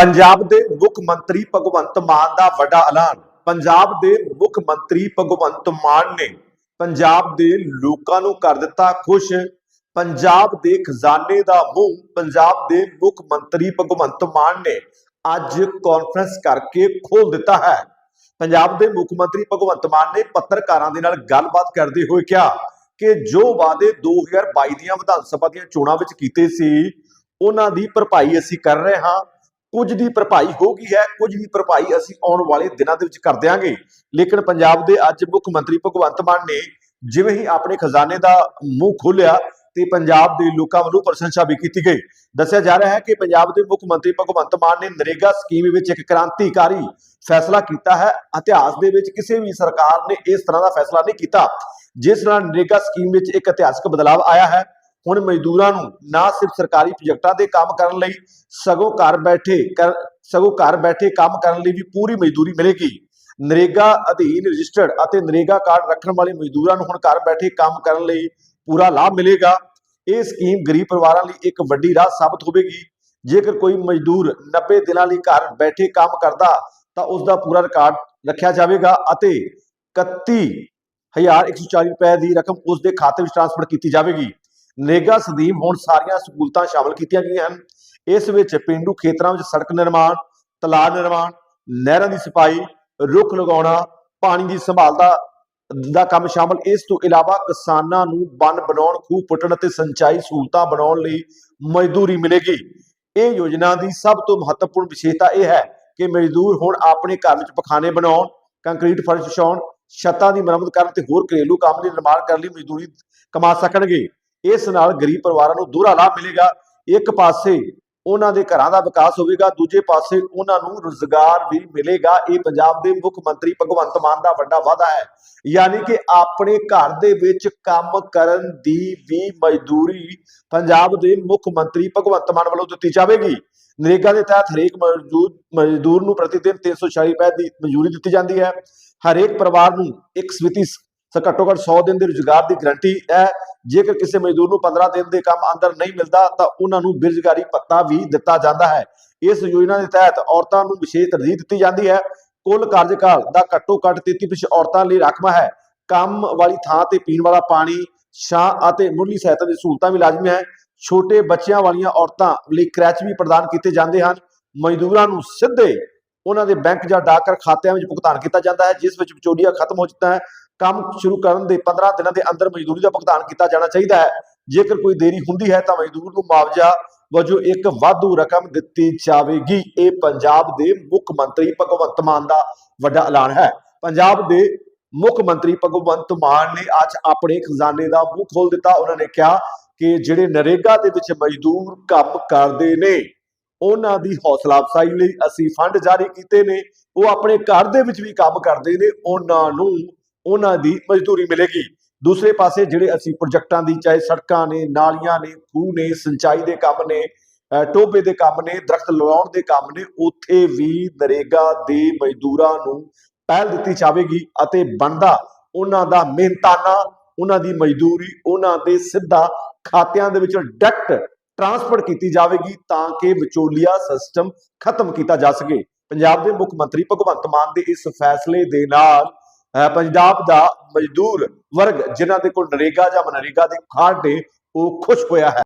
ਪੰਜਾਬ ਦੇ ਮੁੱਖ ਮੰਤਰੀ ਭਗਵੰਤ ਮਾਨ ਦਾ ਵੱਡਾ ਐਲਾਨ। ਪੰਜਾਬ ਦੇ ਮੁੱਖ ਮੰਤਰੀ ਭਗਵੰਤ ਮਾਨ ਨੇ ਪੰਜਾਬ ਦੇ ਲੋਕਾਂ ਨੂੰ ਕਰ ਦਿੱਤਾ ਖੁਸ਼। ਪੰਜਾਬ ਦੇ ਖਜ਼ਾਨੇ ਦਾ ਮੂੰਹ ਪੰਜਾਬ ਦੇ ਮੁੱਖ ਮੰਤਰੀ ਭਗਵੰਤ ਮਾਨ ਨੇ ਅੱਜ ਕਾਨਫਰੰਸ ਕਰਕੇ ਖੋਲ ਦਿੱਤਾ ਹੈ। ਪੰਜਾਬ ਦੇ ਮੁੱਖ ਮੰਤਰੀ ਭਗਵੰਤ ਮਾਨ ਨੇ ਪੱਤਰਕਾਰਾਂ ਦੇ ਨਾਲ ਗੱਲਬਾਤ ਕਰਦੇ ਹੋਏ ਕਿਹਾ ਕਿ ਜੋ ਵਾਅਦੇ 2022 ਦੀਆਂ ਵਿਧਾਨ ਸਭਾ ਦੀਆਂ ਚੋਣਾਂ ਵਿੱਚ ਕੀਤੇ ਸੀ, ਉਹਨਾਂ ਦੀ ਭਰਪਾਈ ਅਸੀਂ ਕਰ ਰਹੇ ਹਾਂ। ਕੁਝ ਦੀ ਭਰਪਾਈ ਹੋ ਗਈ ਹੈ, ਕੁਝ ਦੀ ਭਰਪਾਈ ਅਸੀਂ ਆਉਣ ਵਾਲੇ ਦਿਨਾਂ ਦੇ ਵਿੱਚ ਕਰ ਦਿਆਂਗੇ। ਲੇਕਿਨ ਪੰਜਾਬ ਦੇ ਅੱਜ ਮੁੱਖ ਮੰਤਰੀ ਭਗਵੰਤ ਮਾਨ ਨੇ ਜਿਵੇਂ ਹੀ ਆਪਣੇ ਖਜ਼ਾਨੇ ਦਾ ਮੂੰਹ ਖੋਲ੍ਹਿਆ ਤੇ ਪੰਜਾਬ ਦੇ ਲੋਕਾਂ ਵੱਲੋਂ ਪ੍ਰਸ਼ੰਸਾ ਵੀ ਕੀਤੀ ਗਈ। ਦੱਸਿਆ ਜਾ ਰਿਹਾ ਹੈ ਕਿ ਪੰਜਾਬ ਦੇ ਮੁੱਖ ਮੰਤਰੀ ਭਗਵੰਤ ਮਾਨ ਨੇ ਨਰੇਗਾ ਸਕੀਮ ਵਿੱਚ ਇੱਕ ਕ੍ਰਾਂਤੀਕਾਰੀ ਫੈਸਲਾ ਕੀਤਾ ਹੈ। ਇਤਿਹਾਸ ਦੇ ਵਿੱਚ ਕਿਸੇ ਵੀ ਸਰਕਾਰ ਨੇ ਇਸ ਤਰ੍ਹਾਂ ਦਾ ਫੈਸਲਾ ਨਹੀਂ ਕੀਤਾ। ਜਿਸ ਨਾਲ ਨਰੇਗਾ ਸਕੀਮ ਵਿੱਚ ਇੱਕ ਇਤਿਹਾਸਕ ਬਦਲਾਅ ਆਇਆ ਹੈ। ਹੁਣ ਮਜ਼ਦੂਰਾਂ ਨੂੰ ਨਾ ਸਿਰਫ ਸਰਕਾਰੀ ਪ੍ਰੋਜੈਕਟਾਂ ਦੇ ਕੰਮ ਕਰਨ ਲਈ, ਸਗੋਂ ਘਰ ਬੈਠੇ ਕਰ- ਸਗੋਂ ਘਰ ਬੈਠੇ ਕੰਮ ਕਰਨ ਲਈ ਵੀ ਪੂਰੀ ਮਜ਼ਦੂਰੀ ਮਿਲੇਗੀ। ਨਰੇਗਾ ਅਧੀਨ ਰਜਿਸਟਰਡ ਅਤੇ ਨਰੇਗਾ ਕਾਰਡ ਰੱਖਣ ਵਾਲੇ ਮਜ਼ਦੂਰਾਂ ਨੂੰ ਹੁਣ ਘਰ ਬੈਠੇ ਕੰਮ ਕਰਨ ਲਈ ਪੂਰਾ ਲਾਭ ਮਿਲੇਗਾ। ਇਹ ਸਕੀਮ ਗਰੀਬ ਪਰਿਵਾਰਾਂ ਲਈ ਇੱਕ ਵੱਡੀ ਰਾਹ ਸਾਬਤ ਹੋਵੇਗੀ। ਜੇਕਰ ਕੋਈ ਮਜ਼ਦੂਰ 90 ਦਿਨਾਂ ਲਈ ਘਰ ਬੈਠੇ ਕੰਮ ਕਰਦਾ, ਤਾਂ ਉਸ ਦਾ ਪੂਰਾ ਰਿਕਾਰਡ ਰੱਖਿਆ ਜਾਵੇਗਾ ਅਤੇ 31140 ਰੁਪਏ ਦੀ ਰਕਮ ਉਸ ਦੇ ਖਾਤੇ ਵਿੱਚ ਟ੍ਰਾਂਸਫਰ ਕੀਤੀ ਜਾਵੇਗੀ। ਨੇਗਾ ਸਦੀਮ ਹੁਣ ਸਾਰੀਆਂ ਸਹੂਲਤਾਂ ਸ਼ਾਮਲ ਕੀਤੀਆਂ ਗਈਆਂ ਹਨ। ਇਸ ਵਿੱਚ ਪਿੰਡੂ ਖੇਤਰਾਂ ਵਿੱਚ ਸੜਕ ਨਿਰਮਾਣ, ਤਲਾਬ ਨਿਰਮਾਣ, ਨਹਿਰਾਂ ਦੀ ਸਫ਼ਾਈ ਰੁੱਖ ਲਗਾਉਣਾ, ਪਾਣੀ ਦੀ ਸੰਭਾਲ ਦਾ ਦਾ ਕੰਮ ਸ਼ਾਮਲ। ਇਸ ਤੋਂ ਇਲਾਵਾ ਕਿਸਾਨਾਂ ਨੂੰ ਬੰਨ ਬਣਾਉਣ, ਖੂਹ ਪੁੱਟਣ ਅਤੇ ਸਿੰਚਾਈ ਸਹੂਲਤਾਂ ਬਣਾਉਣ ਲਈ ਮਜ਼ਦੂਰੀ ਮਿਲੇਗੀ। ਇਹ ਯੋਜਨਾ ਦੀ ਸਭ ਤੋਂ ਮਹੱਤਵਪੂਰਨ ਵਿਸ਼ੇਸ਼ਤਾ ਇਹ ਹੈ ਕਿ ਮਜ਼ਦੂਰ ਹੁਣ ਆਪਣੇ ਘਰ ਵਿੱਚ ਪਖਾਨੇ ਬਣਾਉਣ, ਕੰਕਰੀਟ ਫਰਸ਼ ਵਿਛਾਉਣ, ਛੱਤਾਂ ਦੀ ਮੁਰੰਮਤ ਕਰਨ ਤੇ ਹੋਰ ਘਰੇਲੂ ਕੰਮ ਦੇ ਨਿਰਮਾਣ ਕਰਨ ਲਈ ਮਜ਼ਦੂਰੀ ਕਮਾ ਸਕਣਗੇ। ਇਸ ਨਾਲ ਗਰੀਬ ਪਰਿਵਾਰਾਂ ਨੂੰ ਦੋਹਰਾ ਲਾਭ ਮਿਲੇਗਾ। ਇੱਕ ਪਾਸੇ ਉਹਨਾਂ ਦੇ ਘਰਾਂ ਦਾ ਵਿਕਾਸ ਹੋਵੇਗਾ, ਦੂਜੇ ਪਾਸੇ ਉਹਨਾਂ ਨੂੰ ਰੋਜ਼ਗਾਰ ਵੀ ਮਿਲੇਗਾ। ਇਹ ਪੰਜਾਬ ਦੇ ਮੁੱਖ ਮੰਤਰੀ ਭਗਵੰਤ ਮਾਨ ਦਾ ਵੱਡਾ ਵਾਅਦਾ ਹੈ। ਯਾਨੀ ਕਿ ਆਪਣੇ ਘਰ ਦੇ ਵਿੱਚ ਕੰਮ ਕਰਨ ਦੀ ਵੀ ਮਜ਼ਦੂਰੀ ਪੰਜਾਬ ਦੇ ਮੁੱਖ ਮੰਤਰੀ ਭਗਵੰਤ ਮਾਨ ਵੱਲੋਂ ਦਿੱਤੀ ਜਾਵੇਗੀ। ਨਰੇਗਾ ਦੇ ਤਹਿਤ ਹਰੇਕ ਮਜ਼ਦੂਰ ਮਜ਼ਦੂਰ ਨੂੰ ਪ੍ਰਤੀ ਦਿਨ 340 ਰੁਪਏ ਦੀ ਮਜ਼ਦੂਰੀ ਦਿੱਤੀ ਜਾਂਦੀ ਹੈ। ਹਰੇਕ ਪਰਿਵਾਰ ਨੂੰ ਇੱਕ ਸਵਿਤੀ ਸ- ਘੱਟੋ ਘੱਟ 100 ਦਿਨ ਦੇ ਰੁਜ਼ਗਾਰ ਦੀ ਗਰੰਟੀ ਹੈ। ਜੇਕਰ ਕਿਸੇ ਮਜ਼ਦੂਰ ਨੂੰ 15 ਦਿਨ ਦੇ ਕੰਮ ਅੰਦਰ ਨਹੀਂ ਮਿਲਦਾ, ਤਾਂ ਉਹਨਾਂ ਨੂੰ ਬੇਰੁਜ਼ਗਾਰੀ ਪੱਤਾ ਵੀ ਦਿੱਤਾ ਜਾਂਦਾ ਹੈ। ਇਸ ਯੋਜਨਾ ਦੇ ਤਹਿਤ ਔਰਤਾਂ ਨੂੰ ਵਿਸ਼ੇਸ਼ ਤਰਜੀਹ ਦਿੱਤੀ ਜਾਂਦੀ ਹੈ। ਕੁੱਲ ਕਾਰਜਕਾਲ ਦਾ ਘੱਟੋ ਘੱਟ 33% ਔਰਤਾਂ ਲਈ ਰਾਖਵਾਂ ਹੈ। ਕੰਮ ਵਾਲੀ ਥਾਂ ਤੇ ਪੀਣ ਵਾਲਾ ਪਾਣੀ, ਛਾਂ ਅਤੇ ਮੁੱਢਲੀ ਸਹਾਇਤਾ ਦੀ ਸਹੂਲਤਾਂ ਵੀ ਲਾਜ਼ਮੀ ਹੈ। ਛੋਟੇ ਬੱਚਿਆਂ ਵਾਲੀਆਂ ਔਰਤਾਂ ਲਈ ਕਰੈਚ ਵੀ ਪ੍ਰਦਾਨ ਕੀਤੇ ਜਾਂਦੇ ਹਨ। ਮਜ਼ਦੂਰਾਂ ਨੂੰ ਸਿੱਧੇ ਉਹਨਾਂ ਦੇ ਬੈਂਕ ਜਾਂ ਡਾਕਘਰ ਖਾਤਿਆਂ ਵਿੱਚ ਭੁਗਤਾਨ ਕੀਤਾ ਜਾਂਦਾ ਹੈ, ਜਿਸ ਵਿੱਚ ਵਿਚੋਲੀਆ ਖਤਮ ਹੋ ਜਾਂਦਾ ਹੈ ਕੰਮ ਸ਼ੁਰੂ ਕਰਨ ਦੇ 15 ਦਿਨਾਂ ਦੇ ਅੰਦਰ ਮਜ਼ਦੂਰੀ ਦਾ ਭੁਗਤਾਨ ਕੀਤਾ ਜਾਣਾ ਚਾਹੀਦਾ ਹੈ। ਜੇਕਰ ਕੋਈ ਦੇਰੀ ਹੁੰਦੀ ਹੈ ਤਾਂ ਮਜ਼ਦੂਰ ਨੂੰ ਮੁਆਵਜ਼ਾ ਵਜੋਂ ਇੱਕ ਵਾਧੂ ਰਕਮ ਦਿੱਤੀ ਜਾਵੇਗੀ। ਇਹ ਪੰਜਾਬ ਦੇ ਮੁੱਖ ਮੰਤਰੀ ਭਗਵੰਤ ਮਾਨ ਦਾ ਵੱਡਾ ਐਲਾਨ ਹੈ। ਪੰਜਾਬ ਦੇ ਮੁੱਖ ਮੰਤਰੀ ਭਗਵੰਤ ਮਾਨ ਨੇ ਅੱਜ ਆਪਣੇ ਖਜ਼ਾਨੇ ਦਾ ਮੂੰਹ ਖੋਲ ਦਿੱਤਾ। ਉਹਨਾਂ ਨੇ ਕਿਹਾ ਕਿ ਜਿਹੜੇ ਨਰੇਗਾ ਦੇ ਵਿੱਚ ਮਜ਼ਦੂਰ ਕੰਮ ਕਰਦੇ ਨੇ, ਉਹਨਾਂ ਦੀ ਹੌਸਲਾ ਅਫਜ਼ਾਈ ਲਈ ਅਸੀਂ ਫੰਡ ਜਾਰੀ ਕੀਤੇ ਨੇ। ਉਹ ਆਪਣੇ ਘਰ ਦੇ ਵਿੱਚ ਵੀ ਕੰਮ ਕਰਦੇ ਨੇ। ਉਹਨਾਂ ਨੂੰ ਉਹਨਾਂ ਦੀ ਮਜ਼ਦੂਰੀ ਮਿਲੇਗੀ। ਦੂਸਰੇ ਪਾਸੇ ਜਿਹੜੇ ਅਸੀਂ ਪ੍ਰੋਜੈਕਟਾਂ ਦੀ, ਚਾਹੇ ਸੜਕਾਂ ਨੇ, ਨਾਲੀਆਂ ਨੇ, ਖੂਹ ਨੇ, ਸਿੰਚਾਈ ਦੇ ਕੰਮ ਨੇ ਟੋਬੇ ਦੇ ਕੰਮ ਨੇ, ਦਰਖਤ ਲਗਾਉਣ ਦੇ ਕੰਮ ਨੇ, ਉੱਥੇ ਵੀ ਨਰੇਗਾ ਦੇ ਮਜ਼ਦੂਰਾਂ ਨੂੰ ਪਹਿਲ ਦਿੱਤੀ ਜਾਵੇਗੀ ਅਤੇ ਬਣਦਾ ਉਹਨਾਂ ਦਾ ਮਿਹਨਤਾਨਾ, ਉਹਨਾਂ ਦੀ ਮਜ਼ਦੂਰੀ, ਉਹਨਾਂ ਦੇ ਸਿੱਧਾ ਖਾਤਿਆਂ ਦੇ ਵਿੱਚ ਡਾਇਰੈਕਟ ਟ੍ਰਾਂਸਫਰ ਕੀਤੀ ਜਾਵੇਗੀ ਤਾਂ ਕਿ ਵਿਚੋਲੀਆ ਸਿਸਟਮ ਖਤਮ ਕੀਤਾ ਜਾ ਸਕੇ। ਪੰਜਾਬ ਦੇ ਮੁੱਖ ਮੰਤਰੀ ਭਗਵੰਤ ਮਾਨ ਦੇ ਇਸ ਫੈਸਲੇ ਦੇ ਨਾਲ ਪੰਜਾਬ ਦਾ ਮਜ਼ਦੂਰ ਵਰਗ ਜਿਨ੍ਹਾਂ ਦੇ ਕੋਲ ਨਰੇਗਾ ਜਾਂ ਮਨਰੇਗਾ ਦੇ ਕਾਰਡ ਨੇ ਉਹ ਖੁਸ਼ ਹੋਇਆ ਹੈ।